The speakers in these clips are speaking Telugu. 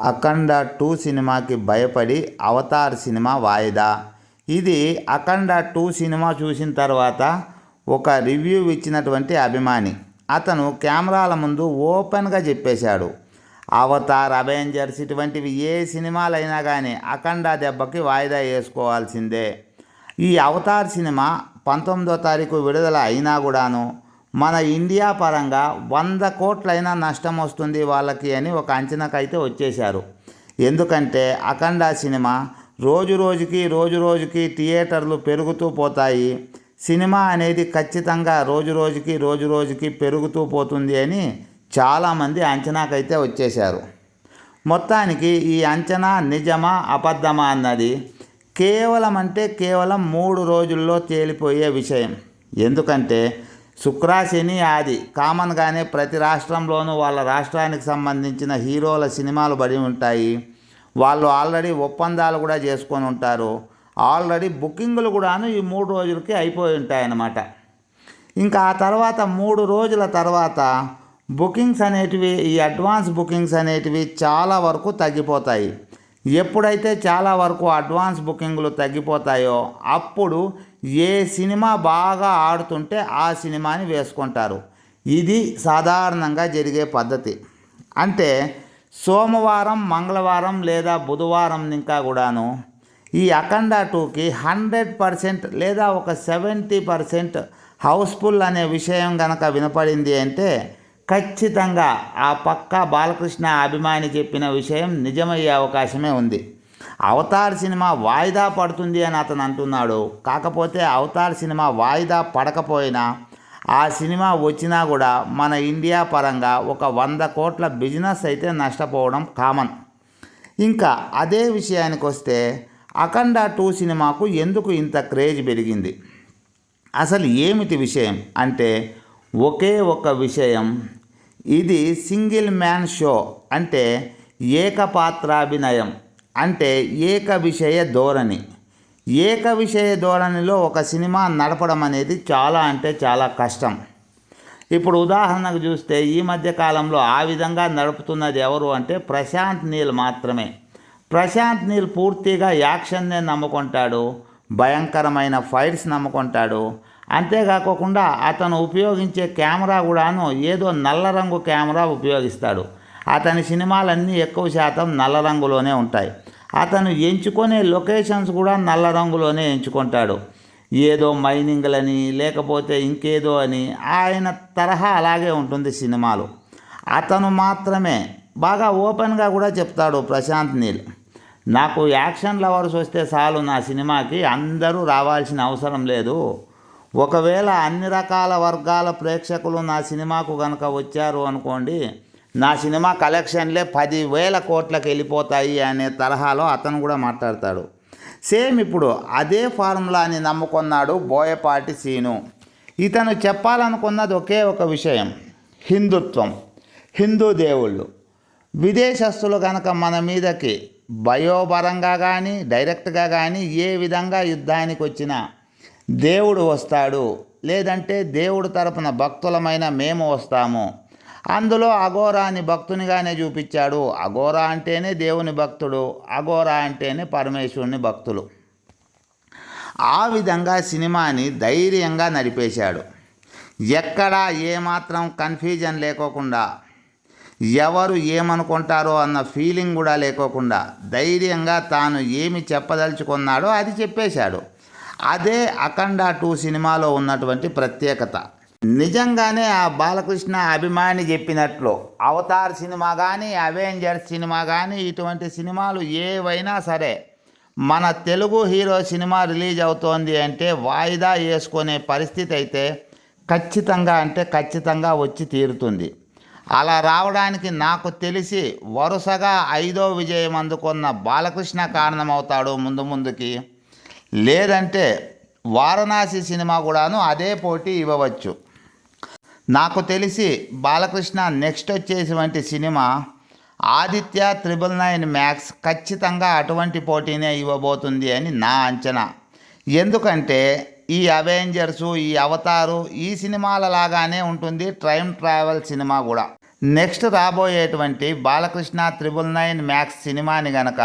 అఖండ టూ సినిమాకి భయపడి అవతార్ సినిమా వాయిదా. ఇది అఖండ టూ సినిమా చూసిన తర్వాత ఒక రివ్యూ ఇచ్చినటువంటి అభిమాని. అతను కెమెరాల ముందు ఓపెన్గా చెప్పేశాడు. అవతార్ అవెంజర్స్ ఇటువంటివి ఏ సినిమాలైనా కానీ అఖండ దెబ్బకి వాయిదా వేసుకోవాల్సిందే. ఈ అవతార్ సినిమా పంతొమ్మిదో తారీఖు విడుదల అయినా కూడాను మన ఇండియా పరంగా వంద కోట్లైనా నష్టం వస్తుంది వాళ్ళకి అని ఒక అంచనాకైతే వచ్చేశారు. ఎందుకంటే అఖండ సినిమా రోజు రోజుకి రోజు రోజుకి థియేటర్లు పెరుగుతూ పోతాయి. సినిమా అనేది ఖచ్చితంగా రోజు రోజుకి రోజు రోజుకి పెరుగుతూ పోతుంది అని చాలామంది అంచనాకైతే వచ్చేశారు. మొత్తానికి ఈ అంచనా నిజమా అబద్ధమా అన్నది కేవలం అంటే కేవలం మూడు రోజుల్లో తేలిపోయే విషయం. ఎందుకంటే శుక్ర శని ఆది. కామన్గానే ప్రతి రాష్ట్రంలోనూ వాళ్ళ రాష్ట్రానికి సంబంధించిన హీరోల సినిమాలు పడి ఉంటాయి. వాళ్ళు ఆల్రెడీ ఒప్పందాలు కూడా చేసుకొని ఉంటారు. ఆల్రెడీ బుకింగ్లు కూడాను ఈ మూడు రోజులకి అయిపోయి ఉంటాయన్నమాట. ఇంకా ఆ తర్వాత మూడు రోజుల తర్వాత బుకింగ్స్ అనేటివి ఈ అడ్వాన్స్ బుకింగ్స్ అనేటివి చాలా వరకు తగ్గిపోతాయి. ఎప్పుడైతే చాలా వరకు అడ్వాన్స్ బుకింగ్లు తగ్గిపోతాయో అప్పుడు ఏ సినిమా బాగా ఆడుతుంటే ఆ సినిమాని వేసుకుంటారు. ఇది సాధారణంగా జరిగే పద్ధతి. అంటే సోమవారం మంగళవారం లేదా బుధవారం ఇంకా కూడాను ఈ అఖండ టూకి హండ్రెడ్ పర్సెంట్ లేదా ఒక సెవెంటీ పర్సెంట్ హౌస్ఫుల్ అనే విషయం కనుక వినపడింది అంటే ఖచ్చితంగా ఆ పక్క బాలకృష్ణ అభిమాని చెప్పిన విషయం నిజమయ్యే అవకాశమే ఉంది. అవతార్ సినిమా వాయిదా పడుతుంది అని అతను అంటున్నాడు. కాకపోతే అవతార్ సినిమా వాయిదా పడకపోయినా ఆ సినిమా వచ్చినా కూడా మన ఇండియా పరంగా ఒక వంద కోట్ల బిజినెస్ అయితే నష్టపోవడం కామన్. ఇంకా అదే విషయానికి వస్తే అఖండ టూ సినిమాకు ఎందుకు ఇంత క్రేజ్ పెరిగింది? అసలు ఏమిటి విషయం? అంటే ఒకే ఒక విషయం. ఇది సింగిల్ మ్యాన్ షో అంటే ఏకపాత్రాభినయం అంటే ఏక విషయ ధోరణి. ఏక విషయ ధోరణిలో ఒక సినిమా నడపడం అనేది చాలా అంటే చాలా కష్టం. ఇప్పుడు ఉదాహరణకు చూస్తే ఈ మధ్య కాలంలో ఆ విధంగా నడుపుతున్నది ఎవరు అంటే ప్రశాంత్ నీల్ మాత్రమే. ప్రశాంత్ నీల్ పూర్తిగా యాక్షన్నే నమ్ముకుంటాడు భయంకరమైన ఫైట్స్ నమ్ముకుంటాడు అంతేకాకుండా అతను ఉపయోగించే కెమెరా కూడాను ఏదో నల్ల రంగు కెమెరా ఉపయోగిస్తాడు. అతని సినిమాలన్నీ ఎక్కువ శాతం నల్ల రంగులోనే ఉంటాయి. అతను ఎంచుకునే లొకేషన్స్ కూడా నల్ల రంగులోనే ఎంచుకుంటాడు. ఏదో మైనింగ్లని లేకపోతే ఇంకేదో అని ఆయన తరహా అలాగే ఉంటుంది సినిమాలు. అతను మాత్రమే. బాగా ఓపెన్గా కూడా చెప్తాడు ప్రశాంత్ నీల్. నాకు యాక్షన్ లవర్స్ వస్తే చాలు నా సినిమాకి అందరూ రావాల్సిన అవసరం లేదు. ఒకవేళ అన్ని రకాల వర్గాల ప్రేక్షకులు నా సినిమాకు కనుక వచ్చారు అనుకోండి నా సినిమా కలెక్షన్లే పదివేల కోట్లకు వెళ్ళిపోతాయి అనే తరహాలో అతను కూడా మాట్లాడతాడు. సేమ్ ఇప్పుడు అదే ఫార్ములాని నమ్ముకున్నాడు బోయపాటి సీను. ఇతను చెప్పాలనుకున్నది ఒకే ఒక విషయం హిందుత్వం హిందూ దేవుళ్ళు. విదేశస్తులు కనుక మన మీదకి బయోపరంగా కానీ డైరెక్ట్గా కానీ ఏ విధంగా యుద్ధానికి వచ్చినా దేవుడు వస్తాడు. లేదంటే దేవుడు తరపున భక్తులమైన మేము వస్తాము. అందులో అఘోరాని భక్తునిగానే చూపించాడు. అఘోరా అంటేనే దేవుని భక్తుడు. అఘోరా అంటేనే పరమేశ్వరుని భక్తులు. ఆ విధంగా సినిమాని ధైర్యంగా నడిపేశాడు. ఎక్కడా ఏమాత్రం కన్ఫ్యూజన్ లేకోకుండా ఎవరు ఏమనుకుంటారో అన్న ఫీలింగ్ కూడా లేకోకుండా ధైర్యంగా తాను ఏమి చెప్పదలుచుకున్నాడో అది చెప్పేశాడు. అదే అఖండ టూ సినిమాలో ఉన్నటువంటి ప్రత్యేకత. నిజంగానే ఆ బాలకృష్ణ అభిమాని చెప్పినట్లు అవతార్ సినిమా కానీ అవెంజర్స్ సినిమా కానీ ఇటువంటి సినిమాలు ఏవైనా సరే మన తెలుగు హీరో సినిమా రిలీజ్ అవుతోంది అంటే వాయిదా వేసుకునే పరిస్థితి అయితే ఖచ్చితంగా అంటే ఖచ్చితంగా వచ్చి తీరుతుంది. అలా రావడానికి నాకు తెలిసి వరుసగా ఐదో విజయం అందుకున్న బాలకృష్ణ కారణమవుతాడు ముందు ముందుకి. లేదంటే వారణాసి సినిమా కూడాను అదే పోటీ ఇవ్వవచ్చు. నాకు తెలిసి బాలకృష్ణ నెక్స్ట్ వచ్చేటువంటి cinema Aditya triple nine max ఖచ్చితంగా అటువంటి పోటీనే ఇవ్వబోతుంది అని నా అంచనా. ఎందుకంటే ఈ అవెంజర్సు ఈ అవతారు ఈ సినిమాల లాగానే ఉంటుంది టైం ట్రావెల్ సినిమా కూడా. నెక్స్ట్ రాబోయేటువంటి బాలకృష్ణ త్రిబుల్ నైన్ మ్యాక్స్ సినిమాని గనక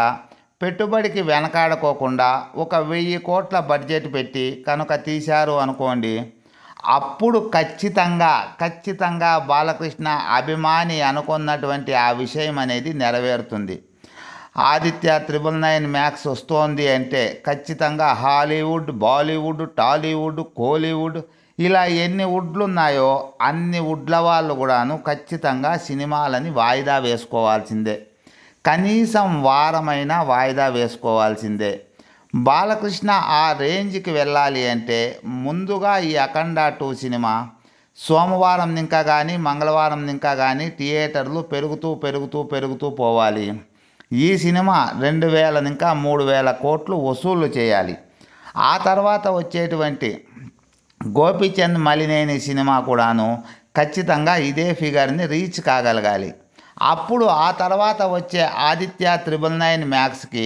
పెట్టుబడికి వెనకాడకోకుండా ఒక వెయ్యి కోట్ల బడ్జెట్ పెట్టి కనుక తీశారు అనుకోండి అప్పుడు ఖచ్చితంగా ఖచ్చితంగా బాలకృష్ణ అభిమాని అనుకున్నటువంటి ఆ విషయం అనేది నెరవేరుతుంది. ఆదిత్య త్రిబుల్ నైన్ మ్యాక్స్ వస్తోంది అంటే ఖచ్చితంగా హాలీవుడ్ బాలీవుడ్ టాలీవుడ్ కోలీవుడ్ ఇలా ఎన్ని వుడ్లు ఉన్నాయో అన్ని వుడ్ల వాళ్ళు కూడాను ఖచ్చితంగా సినిమాలని వాయిదా వేసుకోవాల్సిందే. కనీసం వారమైనా వాయిదా వేసుకోవాల్సిందే. బాలకృష్ణ ఆ రేంజ్కి వెళ్ళాలి అంటే ముందుగా ఈ అఖండ టూ సినిమా సోమవారం ఇంకా కానీ మంగళవారం ఇంకా కానీ థియేటర్లు పెరుగుతూ పెరుగుతూ పెరుగుతూ పోవాలి. ఈ సినిమా రెండు వేల ఇంకా మూడు వేల కోట్లు వసూలు చేయాలి. ఆ తర్వాత వచ్చేటువంటి గోపీచంద్ మలినేని సినిమా కూడాను ఖచ్చితంగా ఇదే ఫిగర్ని రీచ్ కాగలగాలి. అప్పుడు ఆ తర్వాత వచ్చే ఆదిత్య త్రిబుల్ నైన్ మ్యాక్స్కి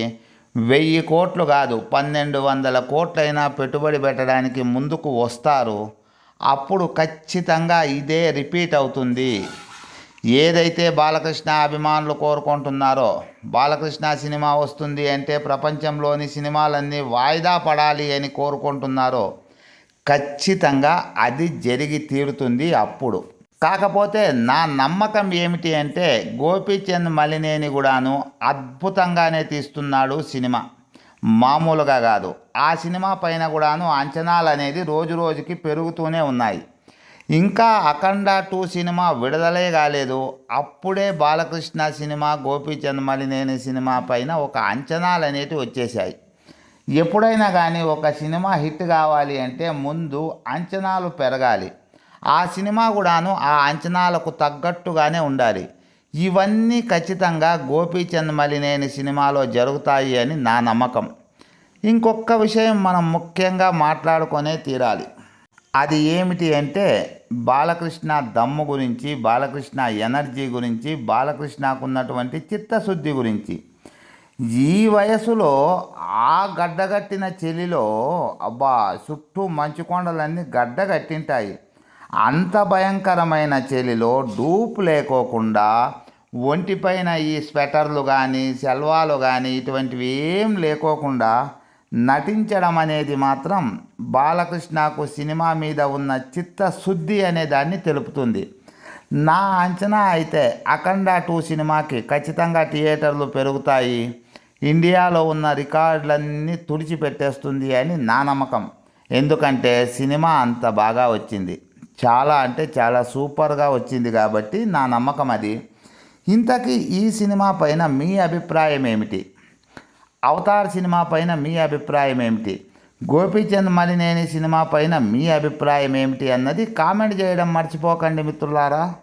వెయ్యి కోట్లు కాదు పన్నెండు వందల కోట్లైనా పెట్టుబడి పెట్టడానికి ముందుకు వస్తారు. అప్పుడు ఖచ్చితంగా ఇదే రిపీట్ అవుతుంది. ఏదైతే బాలకృష్ణ అభిమానులు కోరుకుంటున్నారో బాలకృష్ణ సినిమా వస్తుంది అంటే ప్రపంచంలోని సినిమాలన్నీ వాయిదా పడాలి అని కోరుకుంటున్నారో ఖచ్చితంగా అది జరిగి తీరుతుంది అప్పుడు. కాకపోతే నా నమ్మకం ఏమిటి అంటే గోపీచంద్ మలినేని కూడాను అద్భుతంగానే తీస్తున్నాడు సినిమా. మామూలుగా కాదు. ఆ సినిమా పైన కూడాను అంచనాలు అనేది రోజు రోజుకి పెరుగుతూనే ఉన్నాయి. ఇంకా అఖండ టూ సినిమా విడుదలే కాలేదు. అప్పుడే బాలకృష్ణ సినిమా గోపీచంద్ మలినేని సినిమా పైన ఒక అంచనాలు అనేటివి వచ్చేసాయి ఎప్పుడైనా కానీ ఒక సినిమా హిట్ కావాలి అంటే ముందు అంచనాలు పెరగాలి. ఆ సినిమా కూడాను ఆ అంచనాలకు తగ్గట్టుగానే ఉండాలి. ఇవన్నీ ఖచ్చితంగా గోపీచంద్ మలినేని సినిమాలో జరుగుతాయి అని నా నమ్మకం. ఇంకొక విషయం మనం ముఖ్యంగా మాట్లాడుకొనే తీరాలి. అది ఏమిటి అంటే బాలకృష్ణ దమ్ము గురించి బాలకృష్ణ ఎనర్జీ గురించి బాలకృష్ణకు ఉన్నటువంటి చిత్తశుద్ధి గురించి. ఈ వయసులో ఆ గడ్డగట్టిన చెలిలో అబ్బా చుట్టూ మంచు కొండలన్నీ గడ్డగట్టింటాయి. అంత భయంకరమైన చలిలో డూప్ లేకోకుండా ఒంటిపైన ఈ స్వెటర్లు కానీ సెల్వాలు కానీ ఇటువంటివి ఏం లేకోకుండా నటించడం అనేది మాత్రం బాలకృష్ణకు సినిమా మీద ఉన్న చిత్తశుద్ధి అనే దాన్ని తెలుపుతుంది. నా అంచనా అయితే అఖండ టూ సినిమాకి ఖచ్చితంగా థియేటర్లు పెరుగుతాయి. ఇండియాలో ఉన్న రికార్డులన్నీ తుడిచిపెట్టేస్తుంది అని నా నమ్మకం. ఎందుకంటే సినిమా అంత బాగా వచ్చింది. చాలా అంటే చాలా సూపర్గా వచ్చింది కాబట్టి నా నమ్మకం అది. ఇంతకీ ఈ సినిమా పైన మీ అభిప్రాయం ఏమిటి? అవతార్ సినిమా పైన మీ అభిప్రాయం ఏమిటి? గోపీచంద్ మలినేని సినిమా పైన మీ అభిప్రాయం ఏమిటి అన్నది కామెంట్ చేయడం మర్చిపోకండి మిత్రులారా.